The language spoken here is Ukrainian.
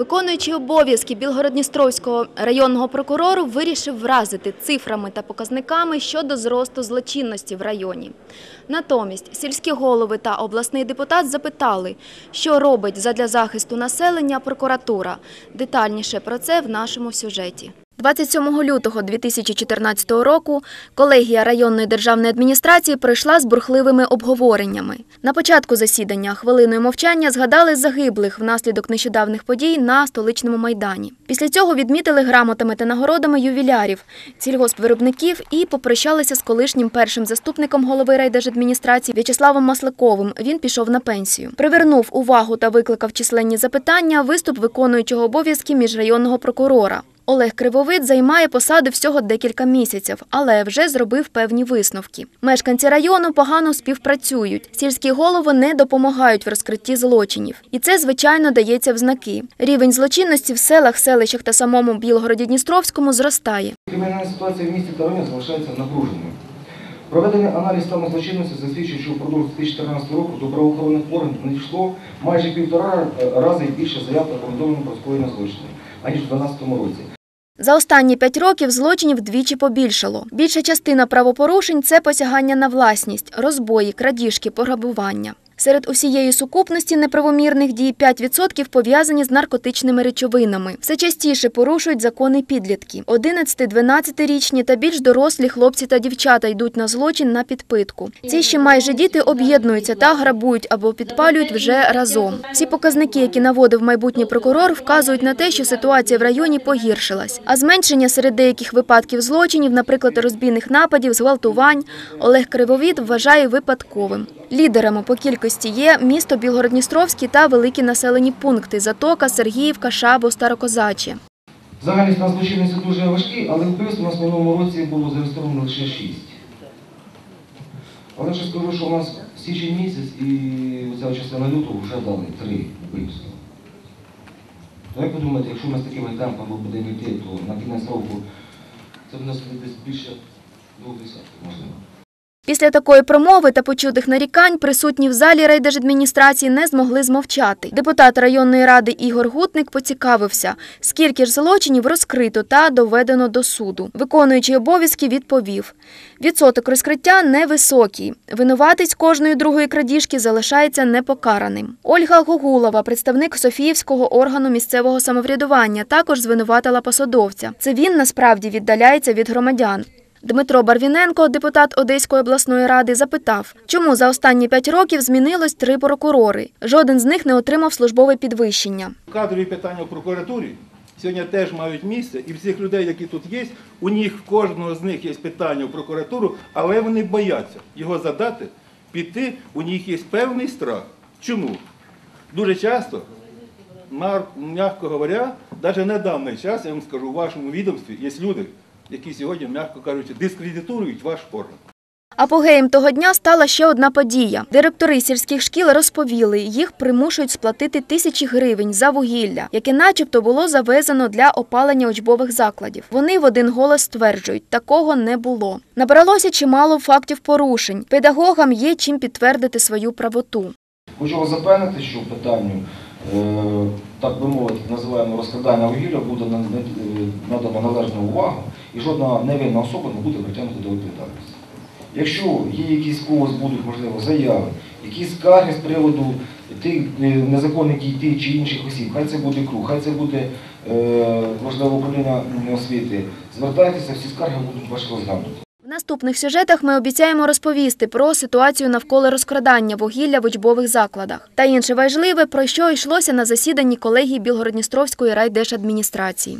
Виконуючий обов'язки Білгородністровського районного прокурору вирішив вразити цифрами та показниками щодо зросту злочинності в районі. Натомість сільські голови та обласний депутат запитали, що робить задля захисту населення прокуратура. Детальніше про це в нашому сюжеті. 27 лютого 2014 року колегія районної державної адміністрації пройшла з бурхливими обговореннями. На початку засідання хвилиною мовчання згадали загиблих внаслідок нещодавних подій на столичному майдані. Після цього відмітили грамотами та нагородами ювілярів, сільгоспвиробників і попрощалися з колишнім першим заступником голови райдержадміністрації В'ячеславом Маслаковим. Він пішов на пенсію. Привернув увагу та викликав численні запитання виступ виконуючого обов'язки міжрайонного прокурора. Олег Кривовид займає посаду всього декілька місяців, але вже зробив певні висновки. Мешканці району погано співпрацюють. Сільські голови не допомагають в розкритті злочинів. І це, звичайно, дається в знаки. Рівень злочинності в селах, селищах та самому Білгороді-Дністровському зростає. Кримінальна ситуація в місті та залишається напруженою. Проведений аналіз стану злочинності засвідчує, що впродовж 2014 року до правоохоронних органів надійшло майже півтора рази більше заяв та повідомлень про скоєння злочинів, аніж у 2012 році. За останні п'ять років злочинів вдвічі побільшало. Більша частина правопорушень це посягання на власність, розбої, крадіжки, пограбування. Серед усієї сукупності неправомірних дій 5% пов'язані з наркотичними речовинами. Все частіше порушують закони підлітки. 11-12-річні та більш дорослі хлопці та дівчата йдуть на злочин на підпитку. Ці ще майже діти об'єднуються та грабують або підпалюють вже разом. Всі показники, які наводив майбутній прокурор, вказують на те, що ситуація в районі погіршилась. А зменшення серед деяких випадків злочинів, наприклад, розбійних нападів, зґвалтувань, Олег Кривовід вважає випадковим. Лідерами по кількості є місто Білгородністровський та великі населені пункти Затока, Сергіївка, Шабо, Старокозачі. Загальний стан злочинності дуже важкий, але вбивств у нас в минулому році було зареєстровано лише 6. Але ще скажу, що у нас січень місяць і ця частина лютого вже дали три вбивства. То як ви думаєте, якщо ми з такими темпами будемо йти, то на кінець року це в нас десь більше двох десятків, можливо. Після такої промови та почутих нарікань присутні в залі райдержадміністрації не змогли змовчати. Депутат районної ради Ігор Гутник поцікавився, скільки ж злочинів розкрито та доведено до суду. Виконуючий обов'язки відповів. Відсоток розкриття невисокий. Винуватець кожної другої крадіжки залишається непокараним. Ольга Гогулова, представник Софіївського органу місцевого самоврядування, також звинуватила посадовця. Це він насправді віддаляється від громадян. Дмитро Барвіненко, депутат Одеської обласної ради, запитав, чому за останні п'ять років змінилось три прокурори. Жоден з них не отримав службове підвищення. Кадрові питання в прокуратурі сьогодні теж мають місце, і всіх людей, які тут є, у них в кожного з них є питання в прокуратуру, але вони бояться його задати, піти. У них є певний страх. Чому? Дуже часто, м'яко говоря, навіть на даний час, я вам скажу, у вашому відомстві є люди, які сьогодні, м'яко кажучи, дискредитують ваш орган. Апогеєм того дня стала ще одна подія. Директори сільських шкіл розповіли, їх примушують сплатити тисячі гривень за вугілля, яке начебто було завезено для опалення учбових закладів. Вони в один голос стверджують, такого не було. Набралося чимало фактів порушень. Педагогам є чим підтвердити свою правоту. Хочу вас запевнити, що питанню, е, так би мовити, називаємо розкрадання вугілля буде на- е, надано належну увагу і жодна невинна особа не буде притягнута до відповідальності. Якщо є якісь когось будуть, можливо, заяви, якісь скарги з приводу тих е, незаконних дій тих чи інших осіб, хай це буде круг, хай це буде, е, можливо, управління освіти, звертайтеся, всі скарги будуть ваші розглянуті. Наступних сюжетах ми обіцяємо розповісти про ситуацію навколо розкрадання вугілля в учбових закладах та інше важливе, про що йшлося на засіданні колегії Білгородністровської райдержадміністрації.